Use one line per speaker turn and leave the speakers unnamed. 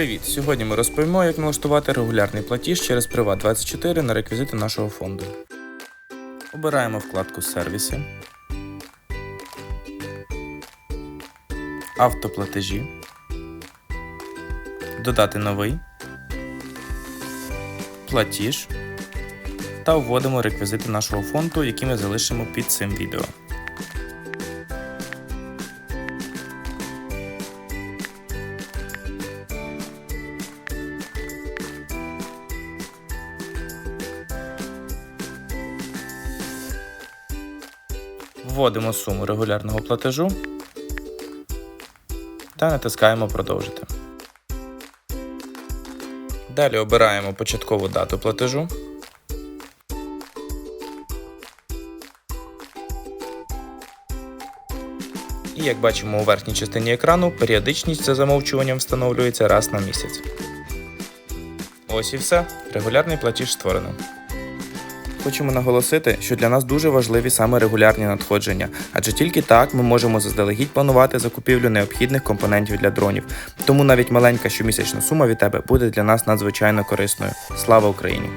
Привіт! Сьогодні ми розповімо, як налаштувати регулярний платіж через Privat24 на реквізити нашого фонду. Обираємо вкладку Сервіси, Автоплатежі, Додати новий, Платіж та вводимо реквізити нашого фонду, які ми залишимо під цим відео. Вводимо суму регулярного платежу та натискаємо Продовжити. Далі обираємо початкову дату платежу. І як бачимо у верхній частині екрану, періодичність за замовчуванням встановлюється раз на місяць. Ось і все. Регулярний платіж створено. Хочемо наголосити, що для нас дуже важливі саме регулярні надходження, адже тільки так ми можемо заздалегідь планувати закупівлю необхідних компонентів для дронів. Тому навіть маленька щомісячна сума від тебе буде для нас надзвичайно корисною. Слава Україні!